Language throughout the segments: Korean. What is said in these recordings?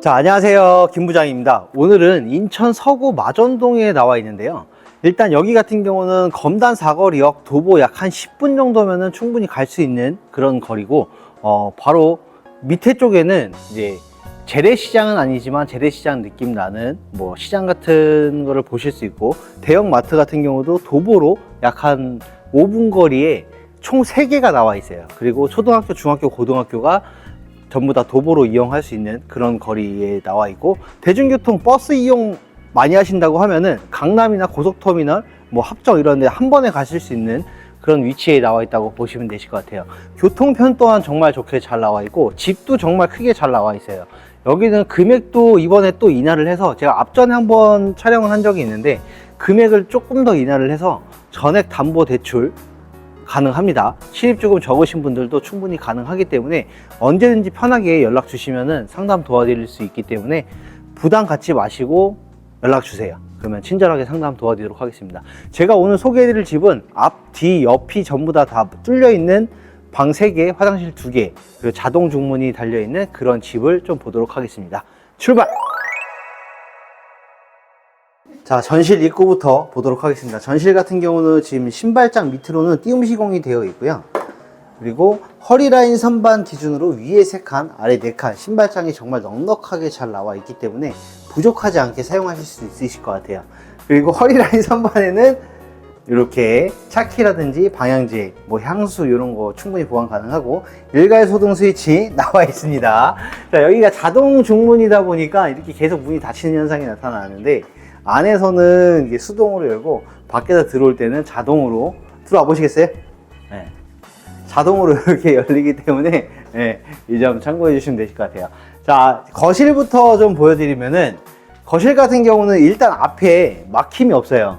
자, 안녕하세요. 김 부장입니다. 오늘은 인천 서구 마전동에 나와 있는데요. 일단 여기 같은 경우는 검단 사거리역 도보 약 한 10분 정도면은 충분히 갈 수 있는 그런 거리고, 어, 바로 밑에 쪽에는 이제 재래시장은 아니지만 재래시장 느낌 나는 뭐 시장 같은 거를 보실 수 있고, 대형 마트 같은 경우도 도보로 약 한 5분 거리에 총 3개가 나와 있어요. 그리고 초등학교, 중학교, 고등학교가 전부 다 도보로 이용할 수 있는 그런 거리에 나와 있고 대중교통 버스 이용 많이 하신다고 하면은 강남이나 고속터미널 뭐 합정 이런 데 한 번에 가실 수 있는 그런 위치에 나와 있다고 보시면 되실 것 같아요. 교통편 또한 정말 좋게 잘 나와 있고 집도 정말 크게 잘 나와 있어요. 여기는 금액도 이번에 또 인하를 해서 제가 앞전에 한번 촬영을 한 적이 있는데 금액을 조금 더 인하를 해서 전액 담보 대출 가능합니다. 실입조금 적으신 분들도 충분히 가능하기 때문에 언제든지 편하게 연락 주시면 상담 도와드릴 수 있기 때문에 부담 갖지 마시고 연락 주세요. 그러면 친절하게 상담 도와드리도록 하겠습니다. 제가 오늘 소개해드릴 집은 앞, 뒤, 옆이 전부 다 다 뚫려 있는 방 3개, 화장실 2개, 그리고 자동 중문이 달려있는 그런 집을 좀 보도록 하겠습니다. 출발! 자, 전실 입구부터 보도록 하겠습니다. 전실 같은 경우는 지금 신발장 밑으로는 띄움 시공이 되어 있고요. 그리고 허리라인 선반 기준으로 위에 3칸, 아래 4칸, 신발장이 정말 넉넉하게 잘 나와 있기 때문에 부족하지 않게 사용하실 수 있으실 것 같아요. 그리고 허리라인 선반에는 이렇게 차키라든지 방향제, 뭐 향수 이런 거 충분히 보관 가능하고 일괄 소등 스위치 나와 있습니다. 자, 여기가 자동 중문이다 보니까 이렇게 계속 문이 닫히는 현상이 나타나는데 안에서는 이게 수동으로 열고 밖에서 들어올 때는 자동으로 들어와 보시겠어요? 네. 자동으로 이렇게 열리기 때문에 네, 이점 참고해 주시면 되실 것 같아요. 자, 거실부터 좀 보여드리면은 거실 같은 경우는 일단 앞에 막힘이 없어요.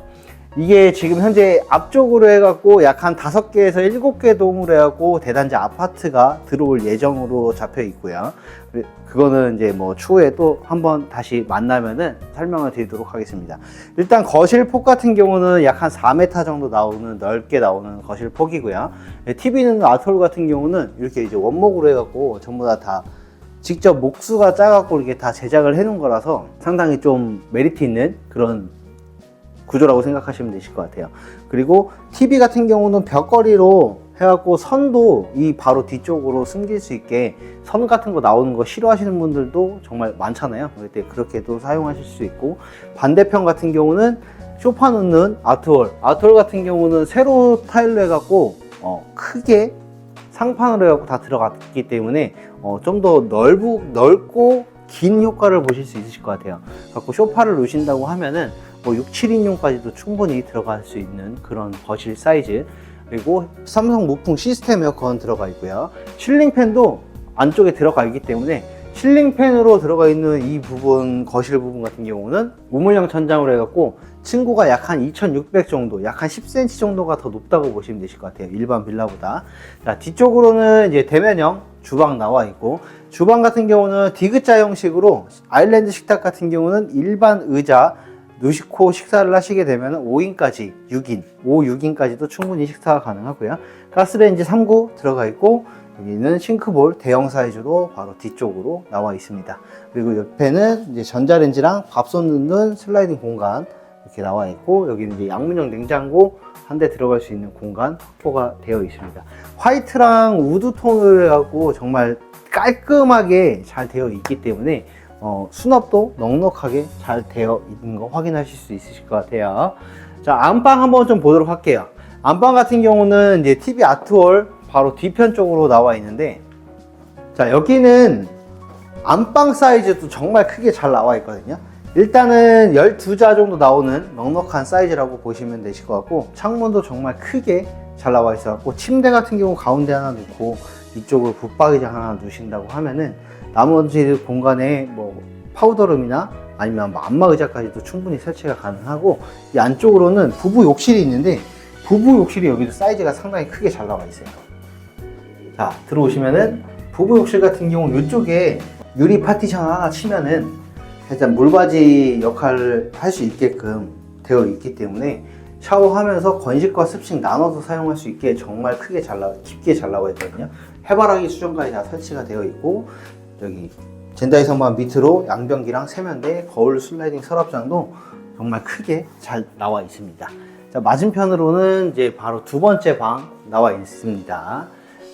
이게 지금 현재 앞쪽으로 해갖고 약 한 다섯 개에서 일곱 개 동으로 해갖고 대단지 아파트가 들어올 예정으로 잡혀 있고요. 그- 그거는 이제 뭐 추후에 또 한번 다시 만나면은 설명을 드리도록 하겠습니다. 일단 거실 폭 같은 경우는 약 한 4m 정도 나오는 넓게 나오는 거실 폭이고요. TV는 아트홀 같은 경우는 이렇게 이제 원목으로 해갖고 전부 다 다 직접 목수가 짜갖고 이렇게 다 제작을 해놓은 거라서 상당히 좀 메리트 있는 그런 구조라고 생각하시면 되실 것 같아요. 그리고 TV 같은 경우는 벽걸이로 해갖고 선도 이 바로 뒤쪽으로 숨길 수 있게 선 같은 거 나오는 거 싫어하시는 분들도 정말 많잖아요. 그럴 때 그렇게도 사용하실 수 있고 반대편 같은 경우는 쇼파 놓는 아트홀. 아트홀 같은 경우는 세로 타일로 해갖고 어, 크게 상판으로 해갖고 다 들어갔기 때문에 어, 좀 더 넓고 긴 효과를 보실 수 있으실 것 같아요. 갖고 쇼파를 놓으신다고 하면은 뭐 6, 7인용까지도 충분히 들어갈 수 있는 그런 거실 사이즈. 그리고 삼성 무풍 시스템 에어컨 들어가 있고요. 실링팬도 안쪽에 들어가 있기 때문에 실링팬으로 들어가 있는 이 부분 거실 부분 같은 경우는 우물형 천장으로 해갖고 층고가 약 한 2600 정도 약 한 10cm 정도가 더 높다고 보시면 되실 것 같아요. 일반 빌라보다. 자 뒤쪽으로는 이제 대면형 주방 나와 있고 주방 같은 경우는 디귿자 형식으로 아일랜드 식탁 같은 경우는 일반 의자 놓고 식사를 하시게 되면 5인까지 6인, 5, 6인까지도 충분히 식사가 가능하고요. 가스레인지 3구 들어가 있고 여기는 싱크볼 대형 사이즈로 바로 뒤쪽으로 나와 있습니다. 그리고 옆에는 이제 전자레인지랑 밥솥 넣는 슬라이딩 공간 이렇게 나와 있고 여기는 이제 양문형 냉장고 한 대 들어갈 수 있는 공간 확보가 되어 있습니다. 화이트랑 우드 톤을 해갖고 정말 깔끔하게 잘 되어 있기 때문에 어, 수납도 넉넉하게 잘 되어 있는 거 확인하실 수 있으실 것 같아요. 자, 안방 한번 좀 보도록 할게요. 안방 같은 경우는 이제 TV 아트월 바로 뒤편 쪽으로 나와 있는데, 자, 여기는 안방 사이즈도 정말 크게 잘 나와 있거든요. 일단은 12자 정도 나오는 넉넉한 사이즈라고 보시면 되실 것 같고, 창문도 정말 크게 잘 나와 있어 갖고, 침대 같은 경우 가운데 하나 놓고, 이쪽으로 붙박이장 하나 두신다고 하면은, 나머지 공간에 뭐 파우더룸이나 아니면 뭐 안마 의자까지도 충분히 설치가 가능하고 이 안쪽으로는 부부 욕실이 있는데 부부 욕실이 여기도 사이즈가 상당히 크게 잘 나와 있어요. 자 들어오시면은 부부 욕실 같은 경우 이쪽에 유리 파티션 하나 치면은 일단 물받이 역할을 할 수 있게끔 되어 있기 때문에 샤워하면서 건식과 습식 나눠서 사용할 수 있게 정말 크게 잘 나와 깊게 잘 나와 있거든요. 해바라기 수정까지 다 설치가 되어 있고 여기 젠다이 선반 밑으로 양변기랑 세면대, 거울 슬라이딩 서랍장도 정말 크게 잘 나와 있습니다. 자, 맞은편으로는 이제 바로 두 번째 방 나와 있습니다.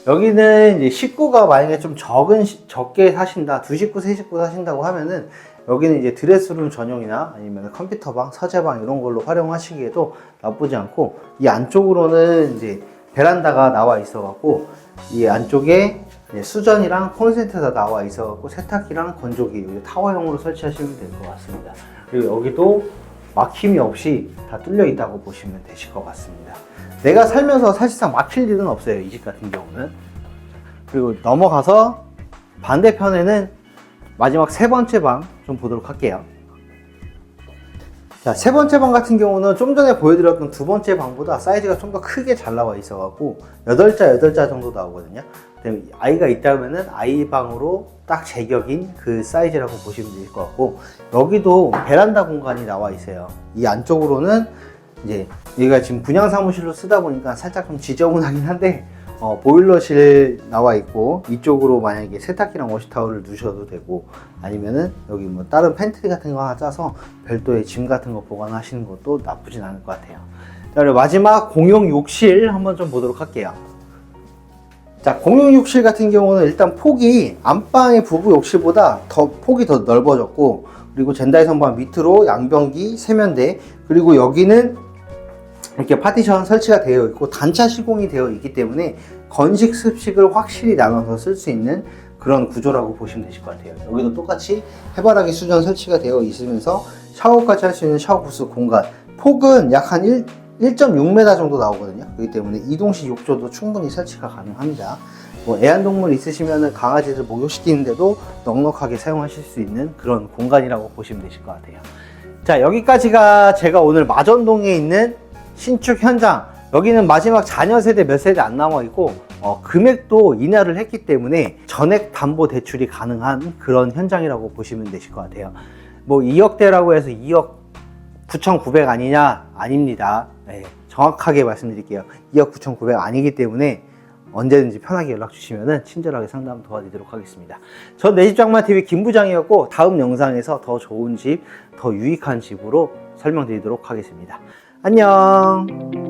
여기는 이제 식구가 만약에 좀 적은 시- 적게 사신다, 두 식구, 세 식구 사신다고 하면은 여기는 이제 드레스룸 전용이나 아니면 컴퓨터방, 서재방 이런 걸로 활용하시기에도 나쁘지 않고 이 안쪽으로는 이제 베란다가 나와 있어 갖고 이 안쪽에 수전이랑 콘센트가 나와 있어갖고 세탁기랑 건조기 타워형으로 설치하시면 될 것 같습니다. 그리고 여기도 막힘이 없이 다 뚫려 있다고 보시면 되실 것 같습니다. 내가 살면서 사실상 막힐 일은 없어요. 이 집 같은 경우는. 그리고 넘어가서 반대편에는 마지막 세 번째 방 좀 보도록 할게요. 자, 세 번째 방 같은 경우는 좀 전에 보여드렸던 두 번째 방보다 사이즈가 좀 더 크게 잘 나와 있어갖고 8자, 8자 정도 나오거든요. 아이가 있다면은 아이 방으로 딱 제격인 그 사이즈라고 보시면 될 것 같고 여기도 베란다 공간이 나와 있어요. 이 안쪽으로는 이제 얘가 지금 분양 사무실로 쓰다 보니까 살짝 좀 지저분하긴 한데 어, 보일러실 나와 있고 이쪽으로 만약에 세탁기랑 워시타올을 두셔도 되고 아니면은 여기 뭐 다른 팬트리 같은 거 하나 짜서 별도의 짐 같은 거 보관하시는 것도 나쁘진 않을 것 같아요. 자, 그리고 마지막 공용 욕실 한번 좀 보도록 할게요. 자, 공용 욕실 같은 경우는 일단 폭이 안방의 부부 욕실보다 더 폭이 더 넓어졌고 그리고 젠다이 선반 밑으로 양변기, 세면대 그리고 여기는 이렇게 파티션 설치가 되어 있고 단차 시공이 되어 있기 때문에 건식 습식을 확실히 나눠서 쓸 수 있는 그런 구조라고 보시면 되실 것 같아요. 여기도 똑같이 해바라기 수전 설치가 되어 있으면서 샤워까지 할 수 있는 샤워 부스 공간 폭은 약 한 1.6m 정도 나오거든요. 그렇기 때문에 이동식 욕조도 충분히 설치가 가능합니다. 뭐 애완동물 있으시면 강아지들 목욕시키는데도 넉넉하게 사용하실 수 있는 그런 공간이라고 보시면 되실 것 같아요. 자 여기까지가 제가 오늘 마전동에 있는 신축 현장 여기는 마지막 자녀 세대 몇 세대 안 남아 있고 어, 금액도 인하를 했기 때문에 전액 담보 대출이 가능한 그런 현장이라고 보시면 되실 것 같아요. 뭐 2억대라고 해서 2억 9,900 아니냐? 아닙니다. 네, 정확하게 말씀드릴게요. 2억 9,900 아니기 때문에 언제든지 편하게 연락 주시면 친절하게 상담 도와드리도록 하겠습니다. 전 내 집 장만TV 김부장이었고 다음 영상에서 더 좋은 집, 더 유익한 집으로 설명드리도록 하겠습니다. 안녕!